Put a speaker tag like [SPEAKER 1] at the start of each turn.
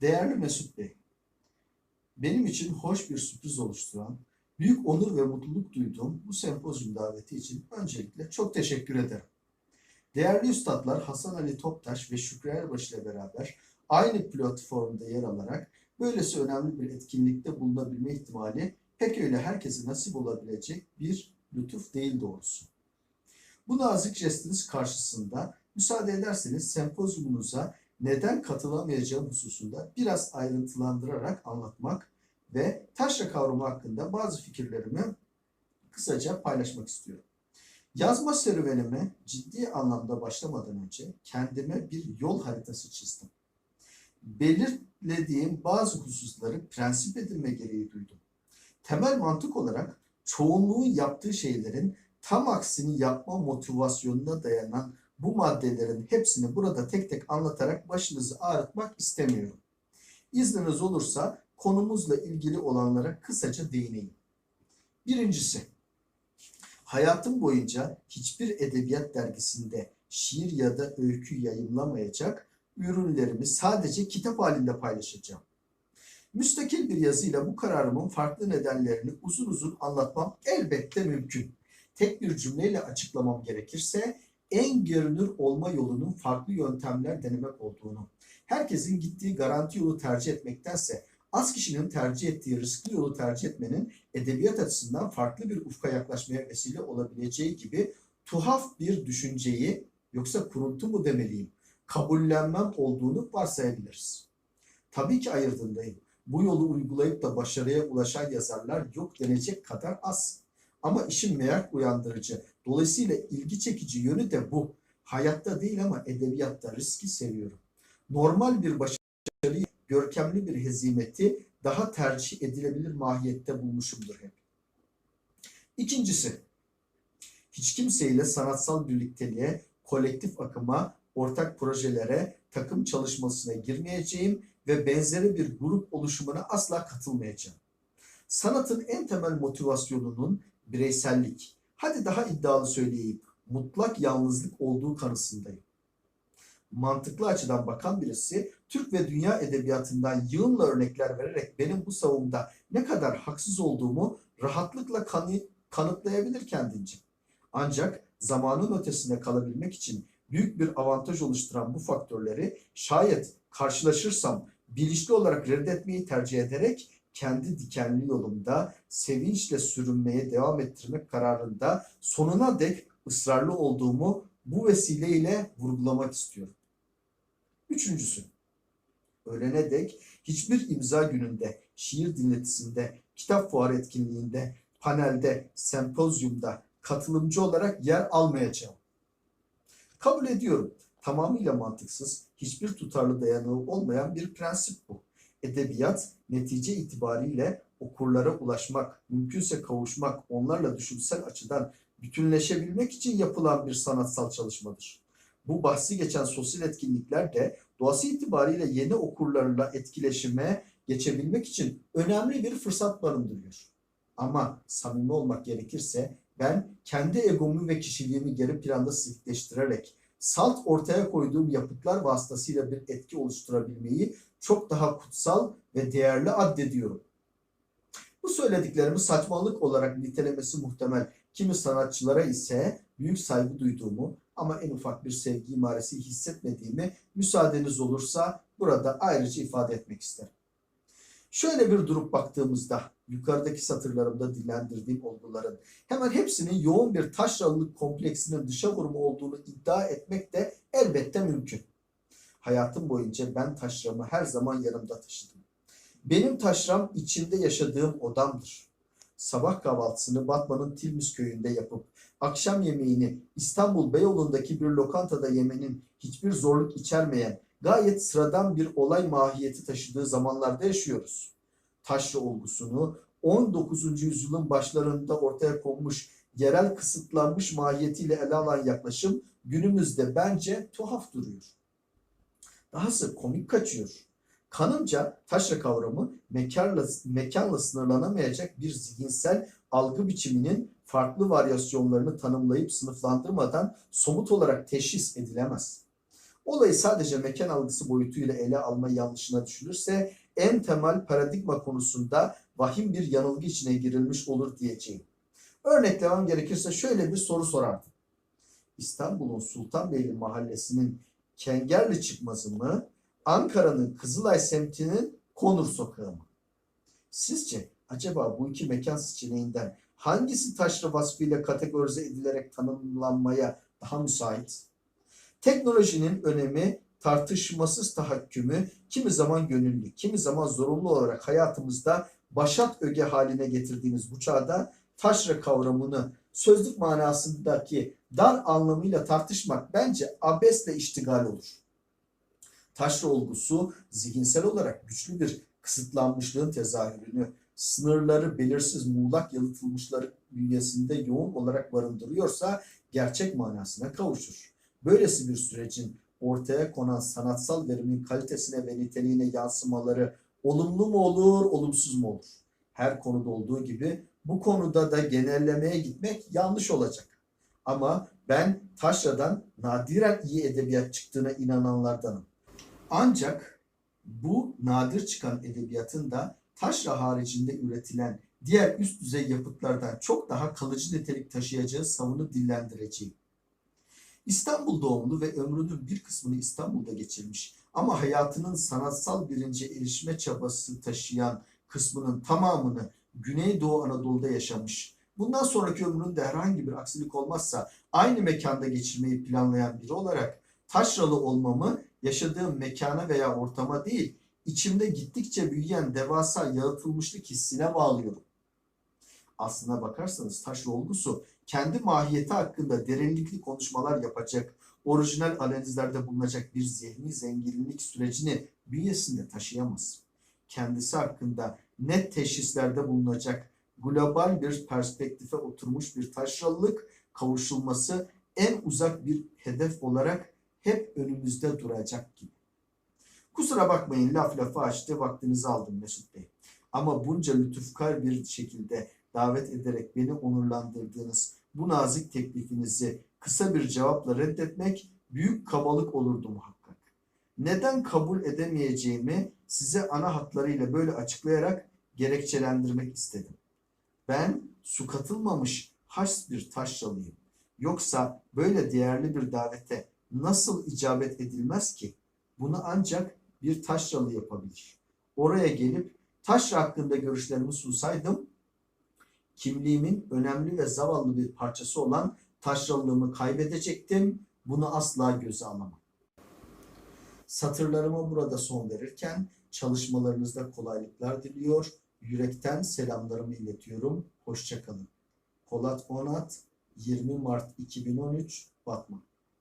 [SPEAKER 1] Değerli Mesut Bey, benim için hoş bir sürpriz oluşturan, büyük onur ve mutluluk duyduğum bu sempozyum daveti için öncelikle çok teşekkür ederim. Değerli üstadlar Hasan Ali Toptaş ve Şükrü Erbaş ile beraber aynı platformda yer alarak böylesi önemli bir etkinlikte bulunabilme ihtimali pek öyle herkese nasip olabilecek bir lütuf değil doğrusu. Bu nazik jestiniz karşısında müsaade ederseniz sempozyumunuza neden katılamayacağım hususunda biraz ayrıntılandırarak anlatmak ve taşra kavramı hakkında bazı fikirlerimi kısaca paylaşmak istiyorum. Yazma serüvenime ciddi anlamda başlamadan önce kendime bir yol haritası çizdim. Belirlediğim bazı hususları prensip edinme gereği duydum. Temel mantık olarak çoğunluğun yaptığı şeylerin tam aksini yapma motivasyonuna dayanan bu maddelerin hepsini burada tek tek anlatarak başınızı ağrıtmak istemiyorum. İzniniz olursa konumuzla ilgili olanlara kısaca değineyim. Birincisi, hayatım boyunca hiçbir edebiyat dergisinde şiir ya da öykü yayımlamayacak ürünlerimi sadece kitap halinde paylaşacağım. Müstakil bir yazıyla bu kararımın farklı nedenlerini uzun uzun anlatmam elbette mümkün. Tek bir cümleyle açıklamam gerekirse en görünür olma yolunun farklı yöntemler denemek olduğunu, herkesin gittiği garanti yolu tercih etmektense az kişinin tercih ettiği riskli yolu tercih etmenin edebiyat açısından farklı bir ufka yaklaşmaya vesile olabileceği gibi tuhaf bir düşünceyi yoksa kuruntu mu demeliyim kabullenmem olduğunu varsayabiliriz. Tabii ki ayırdığındayım. Bu yolu uygulayıp da başarıya ulaşan yazarlar yok denecek kadar az. Ama işin merak uyandırıcı, dolayısıyla ilgi çekici yönü de bu. Hayatta değil ama edebiyatta riski seviyorum. Normal bir başarıyı, görkemli bir hezimeti daha tercih edilebilir mahiyette bulmuşumdur hep. İkincisi, hiç kimseyle sanatsal birlikteliğe, kolektif akıma, ortak projelere, takım çalışmasına girmeyeceğim ve benzeri bir grup oluşumuna asla katılmayacağım. Sanatın en temel motivasyonunun bireysellik, hadi daha iddialı söyleyeyim, mutlak yalnızlık olduğu kanısındayım. Mantıklı açıdan bakan birisi, Türk ve dünya edebiyatından yığınla örnekler vererek benim bu savunumda ne kadar haksız olduğumu rahatlıkla kanı, kanıtlayabilir kendince. Ancak zamanın ötesinde kalabilmek için büyük bir avantaj oluşturan bu faktörleri şayet karşılaşırsam bilinçli olarak reddetmeyi tercih ederek kendi dikenli yolumda sevinçle sürünmeye devam ettirmek kararında sonuna dek ısrarlı olduğumu bu vesileyle vurgulamak istiyorum. Üçüncüsü, ölene dek hiçbir imza gününde, şiir dinletisinde, kitap fuarı etkinliğinde, panelde, sempozyumda katılımcı olarak yer almayacağım. Kabul ediyorum. Tamamıyla mantıksız, hiçbir tutarlı dayanığı olmayan bir prensip bu. Edebiyat netice itibariyle okurlara ulaşmak, mümkünse kavuşmak, onlarla düşünsel açıdan bütünleşebilmek için yapılan bir sanatsal çalışmadır. Bu bahsi geçen sosyal etkinlikler de doğası itibariyle yeni okurlarla etkileşime geçebilmek için önemli bir fırsat barındırıyor. Ama samimi olmak gerekirse ben kendi egomu ve kişiliğimi geri planda silikleştirerek salt ortaya koyduğum yapıtlar vasıtasıyla bir etki oluşturabilmeyi çok daha kutsal ve değerli addediyorum. Bu söylediklerimi saçmalık olarak nitelemesi muhtemel kimi sanatçılara ise büyük saygı duyduğumu ama en ufak bir sevgi imaresi hissetmediğimi müsaadeniz olursa burada ayrıca ifade etmek isterim. Şöyle bir durup baktığımızda yukarıdaki satırlarımda dillendirdiğim olguların hemen hepsinin yoğun bir taşralılık kompleksinin dışa vurumu olduğunu iddia etmek de elbette mümkün. Hayatım boyunca ben taşramı her zaman yanımda taşıdım. Benim taşram içinde yaşadığım odamdır. Sabah kahvaltısını Batman'ın Tilmis köyünde yapıp akşam yemeğini İstanbul Beyoğlu'ndaki bir lokantada yemenin hiçbir zorluk içermeyen gayet sıradan bir olay mahiyeti taşıdığı zamanlarda yaşıyoruz. Taşra olgusunu 19. yüzyılın başlarında ortaya konmuş yerel kısıtlanmış mahiyetiyle ele alan yaklaşım günümüzde bence tuhaf duruyor. Dahası komik kaçıyor. Kanımca taşra kavramı mekanla, mekanla sınırlanamayacak bir zihinsel algı biçiminin farklı varyasyonlarını tanımlayıp sınıflandırmadan somut olarak teşhis edilemez. Olayı sadece mekan algısı boyutuyla ele alma yanlışına düşülürse en temel paradigma konusunda vahim bir yanılgı içine girilmiş olur diyeceğim. Örneklemem gerekirse şöyle bir soru sorardım. İstanbul'un Sultanbeyli mahallesinin Kengerli çıkmazı mı, Ankara'nın Kızılay semtinin Konur sokağı mı? Sizce acaba bu iki mekan seçeneğinden hangisi taşra vasfıyla kategorize edilerek tanımlanmaya daha müsait? Teknolojinin önemi tartışmasız tahakkümü kimi zaman gönüllü, kimi zaman zorunlu olarak hayatımızda başat öge haline getirdiğimiz bu çağda taşra kavramını sözlük manasındaki dar anlamıyla tartışmak bence abesle iştigal olur. Taşra olgusu zihinsel olarak güçlü bir kısıtlanmışlığın tezahürünü, sınırları belirsiz muğlak yalıtılmışlar bünyesinde yoğun olarak barındırıyorsa gerçek manasına kavuşur. Böylesi bir sürecin ortaya konan sanatsal verimin kalitesine ve niteliğine yansımaları olumlu mu olur, olumsuz mu olur? Her konuda olduğu gibi bu konuda da genellemeye gitmek yanlış olacak. Ama ben Taşra'dan nadiren iyi edebiyat çıktığına inananlardanım. Ancak bu nadir çıkan edebiyatın da taşra haricinde üretilen diğer üst düzey yapıtlardan çok daha kalıcı nitelik taşıyacağı savunup dillendireceğim. İstanbul doğumlu ve ömrünün bir kısmını İstanbul'da geçirmiş ama hayatının sanatsal birinci erişme çabası taşıyan kısmının tamamını Güneydoğu Anadolu'da yaşamış. Bundan sonraki ömründe herhangi bir aksilik olmazsa aynı mekanda geçirmeyi planlayan biri olarak taşralı olmamı yaşadığım mekana veya ortama değil, içimde gittikçe büyüyen devasa yalıtılmışlık hissine bağlıyorum. Aslına bakarsanız taşra olgusu kendi mahiyeti hakkında derinlikli konuşmalar yapacak, orijinal analizlerde bulunacak bir zihni zenginlik sürecini bünyesinde taşıyamaz. Kendisi hakkında net teşhislerde bulunacak, global bir perspektife oturmuş bir taşralılık kavuşulması en uzak bir hedef olarak hep önümüzde duracak gibi. Kusura bakmayın laf lafı açtı vaktinizi aldım Mesut Bey. Ama bunca lütufkar bir şekilde davet ederek beni onurlandırdığınız bu nazik teklifinizi kısa bir cevapla reddetmek büyük kabalık olurdu muhakkak. Neden kabul edemeyeceğimi size ana hatlarıyla böyle açıklayarak gerekçelendirmek istedim. Ben su katılmamış haş bir taşralıyım. Yoksa böyle değerli bir davete nasıl icabet edilmez ki? Bunu ancak bir taşralı yapabilir. Oraya gelip taşra hakkında görüşlerimi sunsaydım, kimliğimin önemli ve zavallı bir parçası olan taşralılığımı kaybedecektim. Bunu asla göze alamam. Satırlarıma burada son verirken çalışmalarınızda kolaylıklar diliyor. Yürekten selamlarımı iletiyorum. Hoşçakalın. Polat Onat 20 Mart 2013 Batman